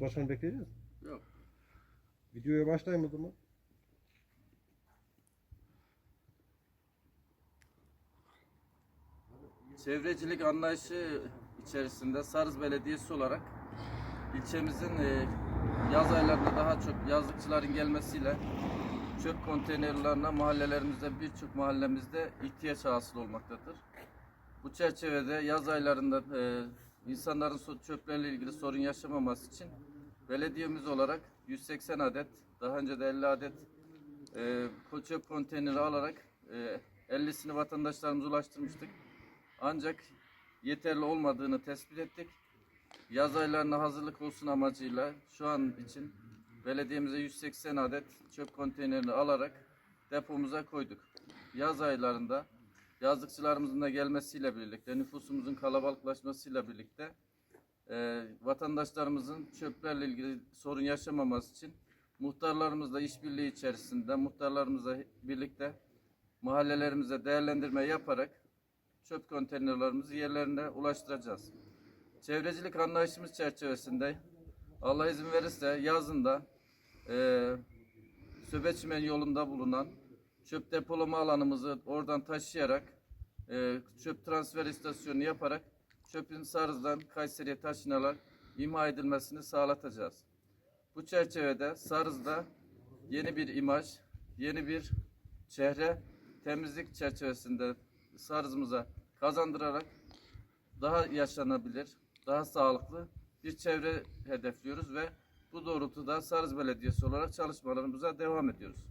Başkanı bekleyeceğiz. Yok. Videoya başlayayım o zaman. Çevrecilik anlayışı içerisinde Sarız Belediyesi olarak ilçemizin e, yaz aylarında daha çok yazlıkçıların gelmesiyle çöp konteynerlerine mahallelerimizde birçok mahallemizde ihtiyaç hasıl olmaktadır. Bu çerçevede yaz aylarında e, insanların çöplerle ilgili sorun yaşamaması için belediyemiz olarak 180 adet, daha önce de 50 adet e, çöp konteyneri alarak e, 50'sini vatandaşlarımıza ulaştırmıştık. Ancak yeterli olmadığını tespit ettik. Yaz aylarına hazırlık olsun amacıyla şu an için belediyemize 180 adet çöp konteynerini alarak depomuza koyduk. Yaz aylarında yazlıkçılarımızın da gelmesiyle birlikte, nüfusumuzun kalabalıklaşmasıyla birlikte e, vatandaşlarımızın çöplerle ilgili sorun yaşamaması için muhtarlarımızla işbirliği içerisinde, muhtarlarımızla birlikte mahallelerimize değerlendirme yaparak çöp konteynerlerimizi yerlerine ulaştıracağız. Çevrecilik anlayışımız çerçevesinde Allah izin verirse yazında e, Söbeçmen yolunda bulunan çöp depolama alanımızı oradan taşıyarak e, çöp transfer istasyonu yaparak çöpün Sarız'dan Kayseri'ye taşınarak imha edilmesini sağlatacağız. Bu çerçevede Sarız'da yeni bir imaj, yeni bir çehre temizlik çerçevesinde Sarız'ımıza kazandırarak daha yaşanabilir, daha sağlıklı bir çevre hedefliyoruz ve bu doğrultuda Sarız Belediyesi olarak çalışmalarımıza devam ediyoruz.